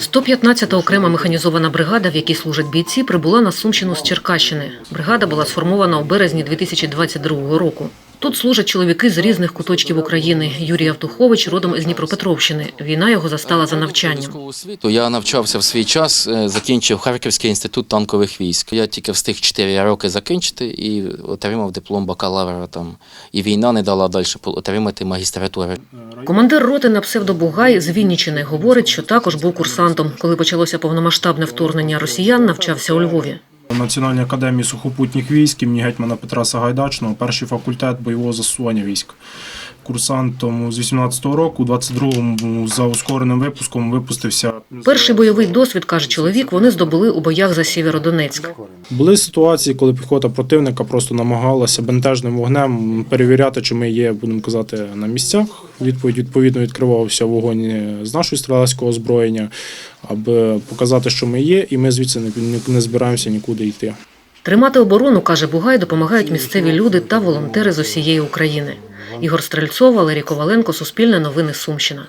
115-та окрема механізована бригада, в якій служать бійці, прибула на Сумщину з Черкащини. Бригада була сформована у березні 2022 року. Тут служать чоловіки з різних куточків України. Юрій Автухович родом із Дніпропетровщини. Війна його застала за навчанням. Я навчався в свій час, е, закінчив Харківський інститут танкових військ. Я тільки встиг 4 роки закінчити і отримав диплом бакалавра там. І війна не дала далі отримати магістратуру. Командир роти на псевдобугай з Вінничини говорить, що також був курсантом. Коли почалося повномасштабне вторгнення росіян, навчався у Львові. В Національній академії сухопутніх військ імені гетьмана Петра Сагайдачного, перший факультет бойового застосування військ. Курсантом з 18-го року, у 22-му за ускореним випуском випустився. Перший бойовий досвід, каже чоловік, вони здобули у боях за Сєвєродонецьк. Були ситуації, коли піхота противника просто намагалася бентежним вогнем перевіряти, чи ми є, будемо казати, на місцях. Відповідь відповідно відкривався вогонь з нашого стрілецького озброєння, аби показати, що ми є, і ми звідси не, збираємося нікуди йти. Тримати оборону, каже Бугай, допомагають місцеві люди та волонтери з усієї України. Ігор Стрельцов, Валерій Коваленко, Суспільне новини Сумщина.